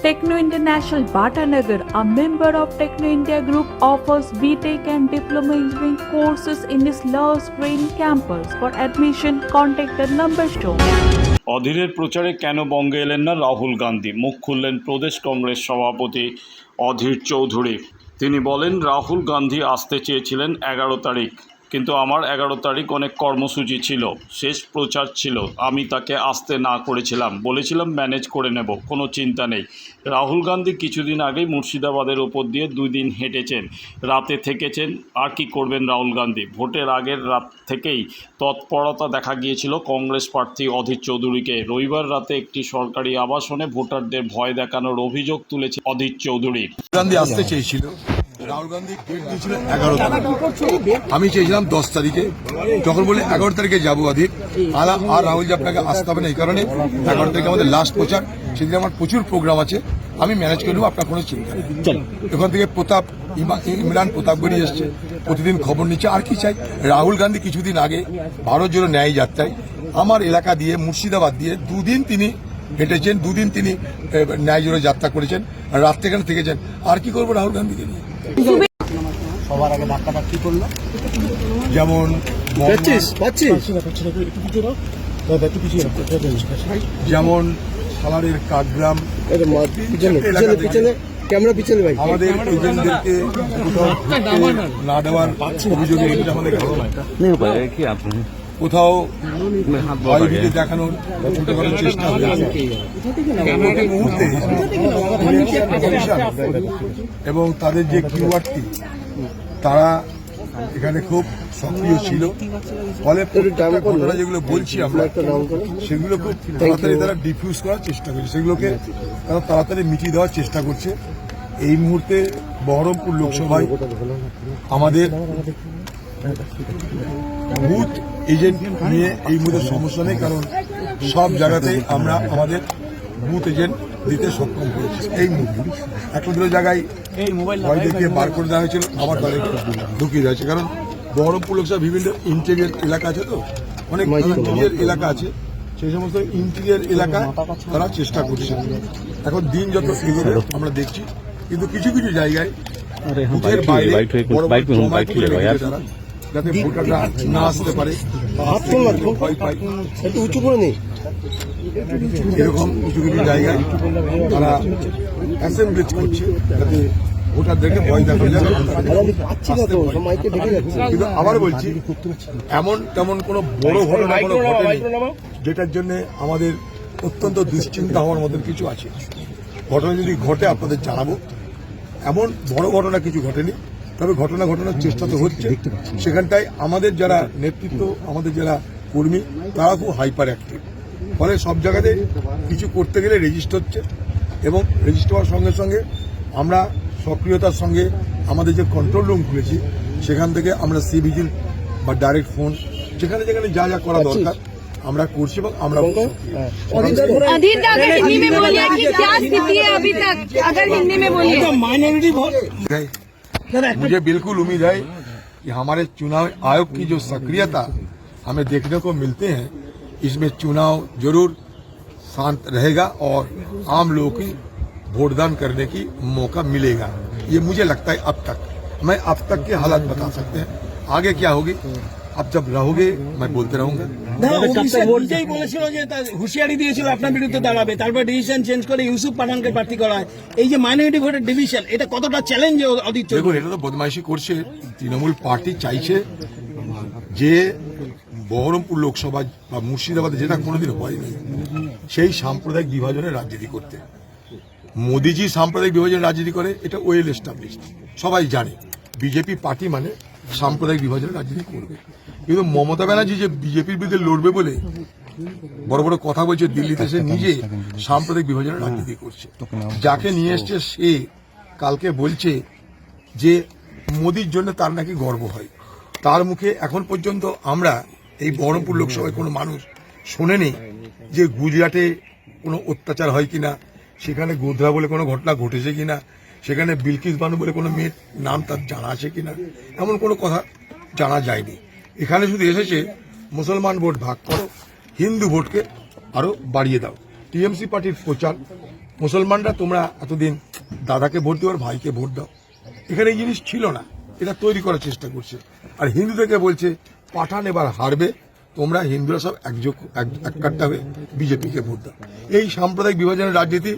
Techno International Bhatanagar, a member of Techno India Group, offers BTEC and Diploma Engineering courses in its Love Green campus. For admission, contact the number shown. অধীরের প্রচারে কেন বঙ্গে এলেন না রাহুল গান্ধী মুখ খুললেন প্রদেশ কংগ্রেস সভাপতি অধীর চৌধুরী তিনি বলেন রাহুল গান্ধী আসতে চেয়েছিলেন এগারো তারিখ কিন্তু আমার এগারো তারিখ অনেক কর্মসূচি ছিল, শেষ প্রচার ছিল। আমি তাকে আসতে না করেছিলাম। বলেছিলাম, ম্যানেজ করে নেব, কোনো চিন্তা নেই। রাহুল গান্ধী কিছুদিন আগেই মুর্শিদাবাদের ওপর দিয়ে দুই দিন হেঁটেছেন। রাতে থেকেছেন, আর কি করবেন রাহুল গান্ধী? ভোটের আগের রাত থেকেই তৎপরতা দেখা গিয়েছিল কংগ্রেস প্রার্থী অধীর চৌধুরীকে। রবিবার রাতে একটি সরকারি আবাসনে ভোটারদের ভয় দেখানোর অভিযোগ তুলেছে অধীর চৌধুরী। গান্ধী আসতে চেয়েছিল। রাহুল গান্ধী ডেট দিয়েছিল এগারো তারিখ। আমি চেয়েছিলাম দশ তারিখে। যখন বলে এগারো তারিখে যাব আলা আর রাহুল যে আপনাকে আসতে হবে না এই কারণে এগারো তারিখে আমাদের লাস্ট প্রচার। সেদিন আমার প্রচুর প্রোগ্রাম আছে। আমি ম্যানেজ করে নেব আপনার কোনো চিন্তা নেই। এখান থেকে প্রতাপ ইমরান প্রতাপ বেরিয়ে এসছে। প্রতিদিন খবর নিচ্ছে। আর কি চাই? রাহুল গান্ধী কিছুদিন আগে ভারত জোড়ো ন্যায় যাত্রায় আমার এলাকা দিয়ে মুর্শিদাবাদ দিয়ে দুদিন তিনি হেঁটেছেন দুদিন তিনি ন্যায় জোড়ো যাত্রা করেছেন। রাত্রেখানে থেকেছেন। আর কি করব রাহুল গান্ধীকে নিয়ে? সবার আগে ধাক্কাটা কি করল। যেমন পাচ্ছিস? যেমন সালারের পিছনে ক্যামেরা পিছনে ভাই। আমাদের এজেন্টদেরকে না। দেওয়ার অভিযোগে এটা আমাদের ঘটনা। কোথাও দেখানোর করার চেষ্টা মুহূর্তে এবং তাদের যে কিউআরটি তারা এখানে খুব সক্রিয় ছিল। ফলে ঘটনা যেগুলো বলছি আমরা, সেগুলো খুব তাড়াতাড়ি তারা ডিফিউজ করার চেষ্টা করছে। সেগুলোকে তারা তাড়াতাড়ি মিটিয়ে দেওয়ার চেষ্টা করছে। এই মুহূর্তে বহরমপুর লোকসভায় আমাদের বুথ এজেন্ট নিয়ে এই মুহূর্তে সমস্যা নেই কারণ সব জায়গাতেই আমরা আমাদের বুথ এজেন্ট দিতে সক্ষম হয়েছি এই মুহূর্তে। একটা দুটো জায়গায় ভয় দেখিয়ে বার করে দেওয়া হয়েছিল আবার তাদের ঢুকিয়ে দেওয়া হয়েছে কারণ বহরমপুর লোকসভা বিভিন্ন ইন্টেরিয়ার এলাকা আছে তো অনেক ইন্টেরিয়ার এলাকা আছে সেই সমস্ত ইন্টেরিয়ার এলাকা তারা চেষ্টা করছে। এখন দিন যত এগোবে আমরা দেখছি কিন্তু কিছু কিছু জায়গায় বুথের বাইরে বড় বড় যাতে ভোটাররা না আসতে পারে। ভয় পায়। একটু উঁচু করে নেই এরকম কিছু কিছু জায়গায় তারা অ্যাসেম্বলিজ করছে যাতে ভোটারদেরকে ভয় দেখানো যাচ্ছে। কিন্তু আবার বলছি এমন তেমন কোনো বড় ঘটনা কোনো ঘটেনি যেটার জন্য আমাদের অত্যন্ত দুশ্চিন্তা হওয়ার মতন কিছু আছে। ঘটনা যদি ঘটে আপনাদের জানাব। এমন বড় ঘটনা কিছু ঘটেনি। তবে ঘটনা ঘটনার চেষ্টা তো হচ্ছে। সেখানটায় আমাদের যারা নেতৃত্ব আমাদের যারা কর্মী তারা খুব হাইপার অ্যাক্টিভ ফলে সব জায়গাতে কিছু করতে গেলে রেজিস্ট হচ্ছে এবং রেজিস্ট হওয়ার সঙ্গে সঙ্গে আমরা সক্রিয়তার সঙ্গে আমাদের যে কন্ট্রোল রুম খুলেছি সেখান থেকে আমরা সি ভিজিল বা ডাইরেক্ট ফোন যেখানে যেখানে যা যা করা দরকার আমরা করছি এবং আমরা मुझे बिल्कुल उम्मीद है कि हमारे चुनाव आयोग की जो सक्रियता हमें देखने को मिलते हैं, इसमें चुनाव ज़रूर शांत रहेगा और आम लोगों की वोटदान करने की मौका मिलेगा। ये मुझे लगता है अब तक। मैं अब तक के हालात बता सकते हैं। आगे क्या होगी? अब जब रहोगे मैं बोलते रहूंगा নিজেই বলেছিল যে তার হুঁশিয়ারি দিয়েছিল আপনার বিরুদ্ধে দাঁড়াবে তারপর ডিসিশন চেঞ্জ করে ইউসুফ পাঠানকে প্রার্থী করা হয় এই যে মাইনরিটি ভোটের ডিভিশন এটা কতটা চ্যালেঞ্জ অদিত দেখুন এটা তো বদমাইশি করছে তৃণমূল পার্টি চাইছে যে বহরমপুর লোকসভা বা মুর্শিদাবাদে যেটা কোনোদিন হয়নি সেই সাম্প্রদায়িক বিভাজনের রাজনীতি করতে মোদিজি সাম্প্রদায়িক বিভাজনের রাজনীতি করে এটা ওয়েল এস্টাবলিশড সবাই জানে বিজেপি পার্টি মানে সাম্প্রদায়িক বিভাজনের রাজনীতি করবে। কিন্তু মমতা ব্যানার্জি যে বিজেপির বিরুদ্ধে লড়বে বলে বড় বড় কথা বলছে দিল্লিতে, সে নিজে সাম্প্রদায়িক বিভাজনের রাজনীতি করছে। যাকে নিয়ে এসছে সে কালকে বলছে যে মোদির জন্য তার নাকি গর্ব হয়। তার মুখে এখন পর্যন্ত আমরা এই বহরমপুর লোকসভায় কোনো মানুষ শোনেনি যে গুজরাটে কোনো অত্যাচার হয় কিনা, সেখানে গোধরা বলে কোনো ঘটনা ঘটেছে কিনা সেখানে বিলকিস বানু বলে কোনো মেয়ের নাম তার জানা আছে কিনা? এমন কোনো কথা জানা যায়নি। এখানে শুধু এসেছে, মুসলমান ভোট ভাগ করো, হিন্দু ভোটকে আরও বাড়িয়ে দাও। টিএমসি পার্টির প্রচার, মুসলমানরা তোমরা এতদিন দাদাকে ভোট দিও আর ভাইকে ভোট দাও। এখানে এই জিনিস ছিল না, এটা তৈরি করার চেষ্টা করছে। আর হিন্দুদেরকে বলছে, পাঠান এবার হারবে তোমরা হিন্দুরা সব একযোগ এককাট্টা হয়ে বিজেপিকে ভোট দাও। এই সাম্প্রদায়িক বিভাজনের রাজনীতি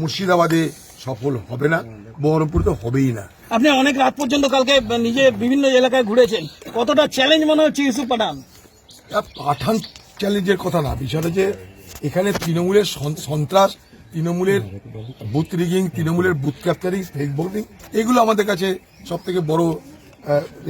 মুর্শিদাবাদে সফল হবে না বহরমপুরে তো হবেই না। আপনি অনেক রাত পর্যন্ত কালকে নিজে বিভিন্ন এলাকায় ঘুরেছেন। কতটা চ্যালেঞ্জ মনে হচ্ছে ইউসুফ পাঠান? পাঠান চ্যালেঞ্জের কথা না বিষয়টা যে এখানে তৃণমূলের সন্ত্রাস তৃণমূলের বুথ রিগিং তৃণমূলের বুথ ক্যাপচারিং ফেক ভোটিং এগুলো আমাদের কাছে সব থেকে বড়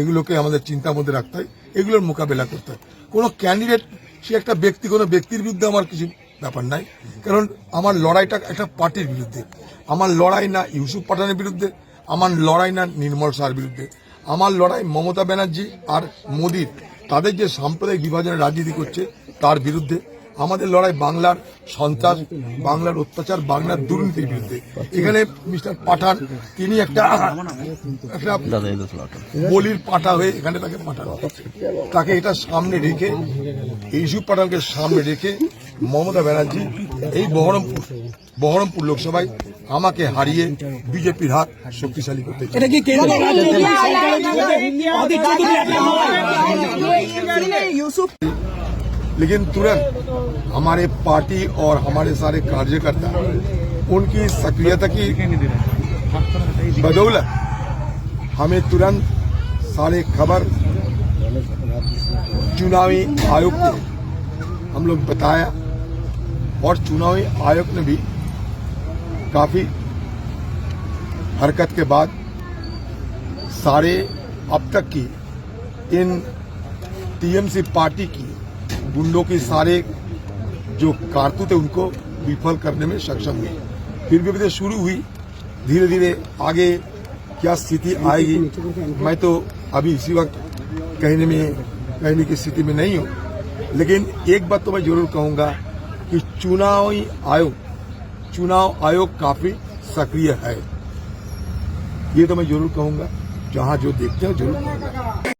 এগুলোকে আমাদের চিন্তার মধ্যে রাখতে হয়। এগুলোর মোকাবেলা করতে হয়। কোনো ক্যান্ডিডেট সে একটা ব্যক্তি, কোনো ব্যক্তির বিরুদ্ধে আমার কিছু ব্যাপার নাই। কারণ আমার লড়াইটা একটা পার্টির বিরুদ্ধে। আমার লড়াই না ইউসুফ পাঠানের বিরুদ্ধে, আমার লড়াই না নির্মল শাহর বিরুদ্ধে। আমার লড়াই মমতা ব্যানার্জি আর মোদির। তাদের যে সাম্প্রদায়িক বিভাজনের রাজনীতি করছে, তার বিরুদ্ধে আমাদের লড়াই বাংলার সন্ত্রাস বাংলার অত্যাচার বাংলার দুর্নীতির বিরুদ্ধে এখানে মিস্টার পাঠান তিনি একটা একটা বলির পাঠা হয়ে এখানে তাকে পাঠানো তাকে এটা সামনে রেখে ইউসুফ পাঠানকে সামনে রেখে মমতা ব্যানার্জি এই বহরমপুর বহরমপুর লোকসভায় আমাকে হারিয়ে বিজেপির হাত শক্তিশালী করতে लेकिन तुरंत हमारे पार्टी और हमारे सारे कार्यकर्ता उनकी सक्रियता की बदौलत हमें तुरंत सारे खबर चुनावी आयोग को हम लोग बताया और चुनावी आयोग ने भी काफ़ी हरकत के बाद सारे अब तक की इन टीएमसी पार्टी की गुंडों के सारे जो कारतूत है, उनको विफल करने में सक्षम हुई। फिर भी अभी तो शुरू हुई। धीरे धीरे आगे क्या स्थिति आएगी, मैं तो अभी इसी वक्त कहने में, कहने की स्थिति में नहीं हूँ। लेकिन एक बात तो मैं ज़रूर कहूँगा कि चुनावी आयोग, चुनाव आयोग काफ़ी सक्रिय है। ये तो मैं ज़रूर कहूँगा, जहाँ जो देखते हैं, ज़रूर।